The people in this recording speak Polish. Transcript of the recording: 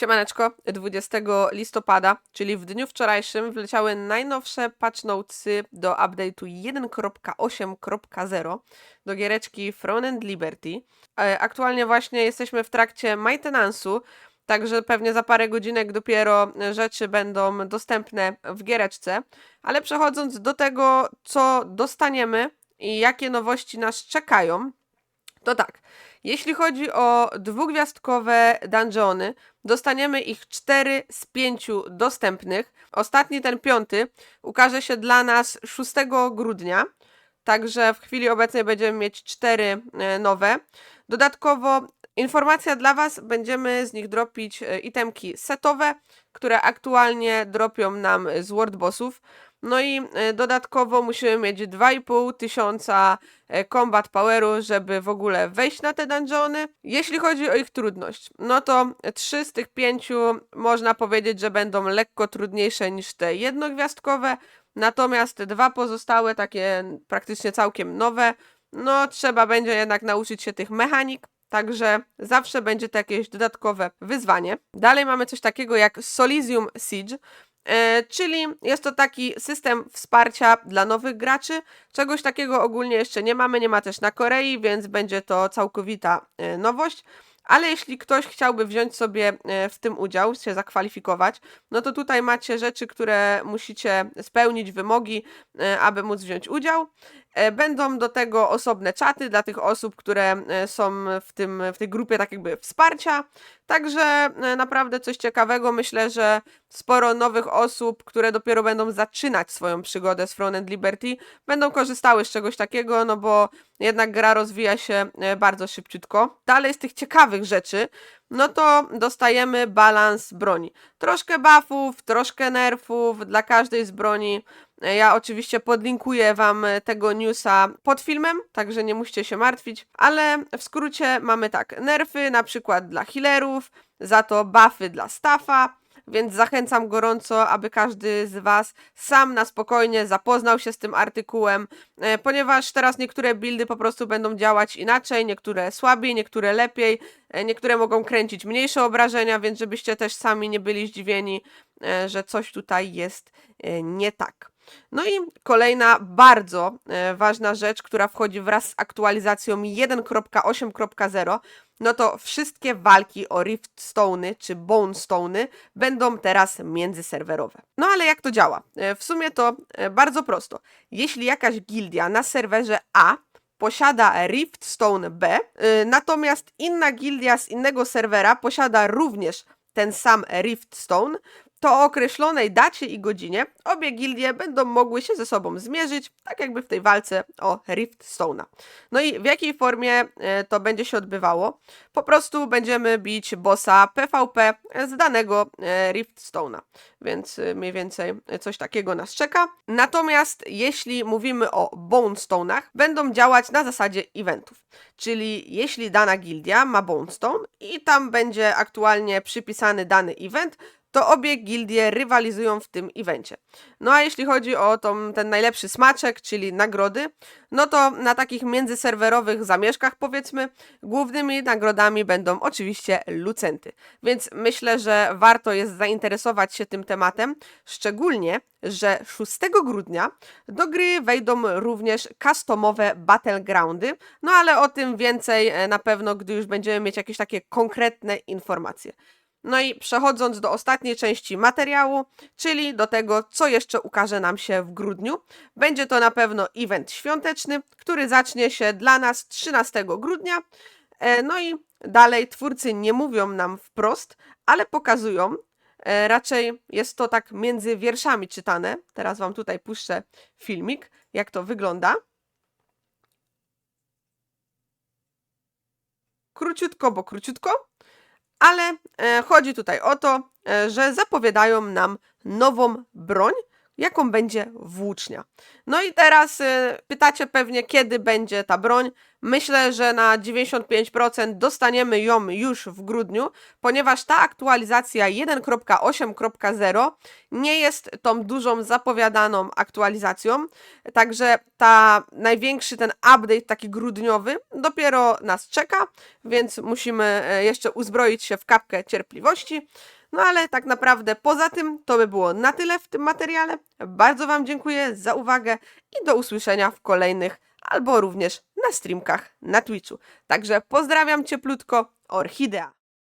Siemaneczko, 20 listopada, czyli w dniu wczorajszym wleciały najnowsze patch notesy do update'u 1.8.0 do giereczki Throne and Liberty. E, Aktualnie właśnie jesteśmy w trakcie maintenance'u, także pewnie za parę godzinek dopiero rzeczy będą dostępne w giereczce. Ale przechodząc do tego, co dostaniemy i jakie nowości nas czekają, to tak. Jeśli chodzi o dwugwiazdkowe dungeony, dostaniemy ich 4 z 5 dostępnych. Ostatni, ten piąty, ukaże się dla nas 6 grudnia. Także w chwili obecnej będziemy mieć 4 nowe. Dodatkowo informacja dla Was, będziemy z nich dropić e, itemki setowe, które aktualnie dropią nam z World Bossów. No i e, dodatkowo musimy mieć 2,5 tysiąca e, combat poweru, żeby w ogóle wejść na te dungeony. Jeśli chodzi o ich trudność, no to 3 z tych 5 można powiedzieć, że będą lekko trudniejsze niż te jednogwiazdkowe, natomiast dwa pozostałe, takie praktycznie całkiem nowe, no trzeba będzie jednak nauczyć się tych mechanik. Także zawsze będzie to jakieś dodatkowe wyzwanie. Dalej mamy coś takiego jak Solisium Siege, E, czyli jest to taki system wsparcia dla nowych graczy. Czegoś takiego ogólnie jeszcze nie mamy, nie ma też na Korei, więc będzie to całkowita e, nowość. Ale jeśli ktoś chciałby wziąć sobie e, w tym udział, się zakwalifikować, no to tutaj macie rzeczy, które musicie spełnić, wymogi, aby móc wziąć udział. E, Będą do tego osobne czaty dla tych osób, które e, są w, tym, w tej grupie tak jakby wsparcia. Także e, naprawdę coś ciekawego. Myślę, że sporo nowych osób, które dopiero będą zaczynać swoją przygodę z and Liberty, będą korzystały z czegoś takiego, no bo jednak gra rozwija się bardzo szybciutko. Dalej z tych ciekawych rzeczy, no to dostajemy balans broni. Troszkę buffów, troszkę nerfów dla każdej z broni. Ja oczywiście podlinkuję Wam e, tego newsa pod filmem, także nie musicie się martwić, ale w skrócie mamy tak, nerfy na przykład dla healerów, za to buffy dla staffa, więc zachęcam gorąco, aby każdy z Was sam na spokojnie zapoznał się z tym artykułem, e, ponieważ teraz niektóre buildy po prostu będą działać inaczej, niektóre słabiej, niektóre lepiej, e, niektóre mogą kręcić mniejsze obrażenia, więc żebyście też sami nie byli zdziwieni, że coś tutaj jest nie tak. No i kolejna bardzo e, ważna rzecz, która wchodzi wraz z aktualizacją 1.8.0, no to wszystkie walki o Riftstone'y czy Bonestone'y będą teraz międzyserwerowe. No ale jak to działa? E, W sumie to e, bardzo prosto. Jeśli jakaś gildia na serwerze A posiada Riftstone B, y, natomiast inna gildia z innego serwera posiada również ten sam Riftstone, to o określonej dacie i godzinie obie gildie będą mogły się ze sobą zmierzyć, tak jakby w tej walce o Riftstone'a. No i w jakiej formie e, to będzie się odbywało? Po prostu będziemy bić bossa PvP z danego e, Riftstone'a, więc e, mniej więcej coś takiego nas czeka. Natomiast jeśli mówimy o Bonestone'ach, będą działać na zasadzie eventów. Czyli jeśli dana gildia ma Bonestone i tam będzie aktualnie przypisany dany event, to obie gildie rywalizują w tym evencie. No a jeśli chodzi o tą, ten najlepszy smaczek, czyli nagrody, no to na takich międzyserwerowych zamieszkach powiedzmy, głównymi nagrodami będą oczywiście lucenty. Więc myślę, że warto jest zainteresować się tym tematem, szczególnie, że 6 grudnia do gry wejdą również customowe battlegroundy, no ale o tym więcej e, na pewno, gdy już będziemy mieć jakieś takie konkretne informacje. No i przechodząc do ostatniej części materiału, czyli do tego, co jeszcze ukaże nam się w grudniu, będzie to na pewno event świąteczny, który zacznie się dla nas 13 grudnia. E, No i dalej twórcy nie mówią nam wprost, ale pokazują, e, raczej jest to tak między wierszami czytane. Teraz Wam tutaj puszczę filmik, jak to wygląda. Króciutko, bo króciutko, ale e, chodzi tutaj o to, e, że zapowiadają nam nową broń, jaką będzie włócznia. No i teraz y, pytacie pewnie, kiedy będzie ta broń. Myślę, że na 95% dostaniemy ją już w grudniu, ponieważ ta aktualizacja 1.8.0 nie jest tą dużą zapowiadaną aktualizacją, także ta największy ten update taki grudniowy dopiero nas czeka, więc musimy e, jeszcze uzbroić się w kapkę cierpliwości. No ale tak naprawdę poza tym to by było na tyle w tym materiale. Bardzo Wam dziękuję za uwagę i do usłyszenia w kolejnych albo również na streamkach na Twitchu. Także pozdrawiam cieplutko, Orchidea.